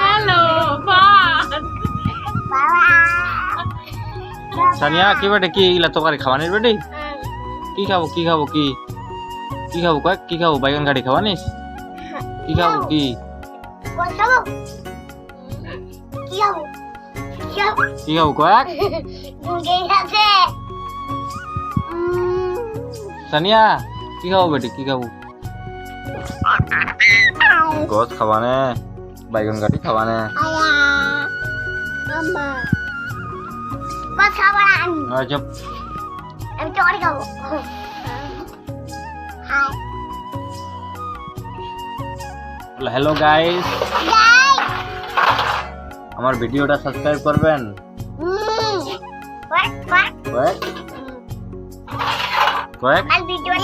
Hello Sania কি বেটে কি ইলা তোকারে খাওয়ানির বেটে হ্যাঁ। কি খাবো কি খাবো কি কি খাবো কয়েক কি খাবো বাইগান কাটি খাওয়ানিস কি খাবো কি কি খাবো কয়েক সানিয়া কি খাবো বেটে কি খাবো গোন গোত খوانه বাইগান গটি খوانه আম্মা কত খওয়া আনি রাজব আই এম সরি গা हेलो गाइस गाइस আমার ভিডিওটা সাবস্ক্রাইব করবেন ওয়াট ওয়াট গোয়ে কাল video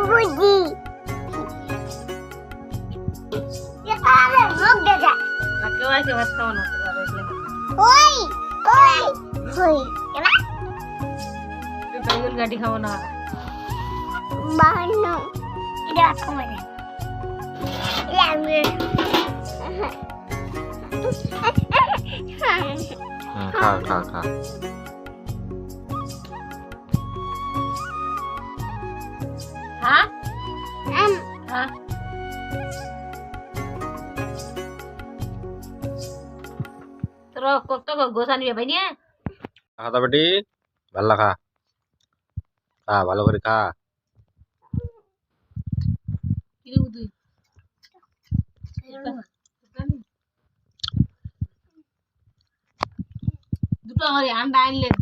Буде! Буде! Закривайте Oi, oi, oi. Ой! Ой! Tangan ah, gadi kau nak? Bano. Ini aku ah, mana? Ah, Yang ni. Hmm, kau, kau, kau. Hah? M. Hah? Terus kok tuh gue sani apa ini ya? Ah, tapi di bala kah? Ah, bala kah? Ini udah. Dua kali ambil.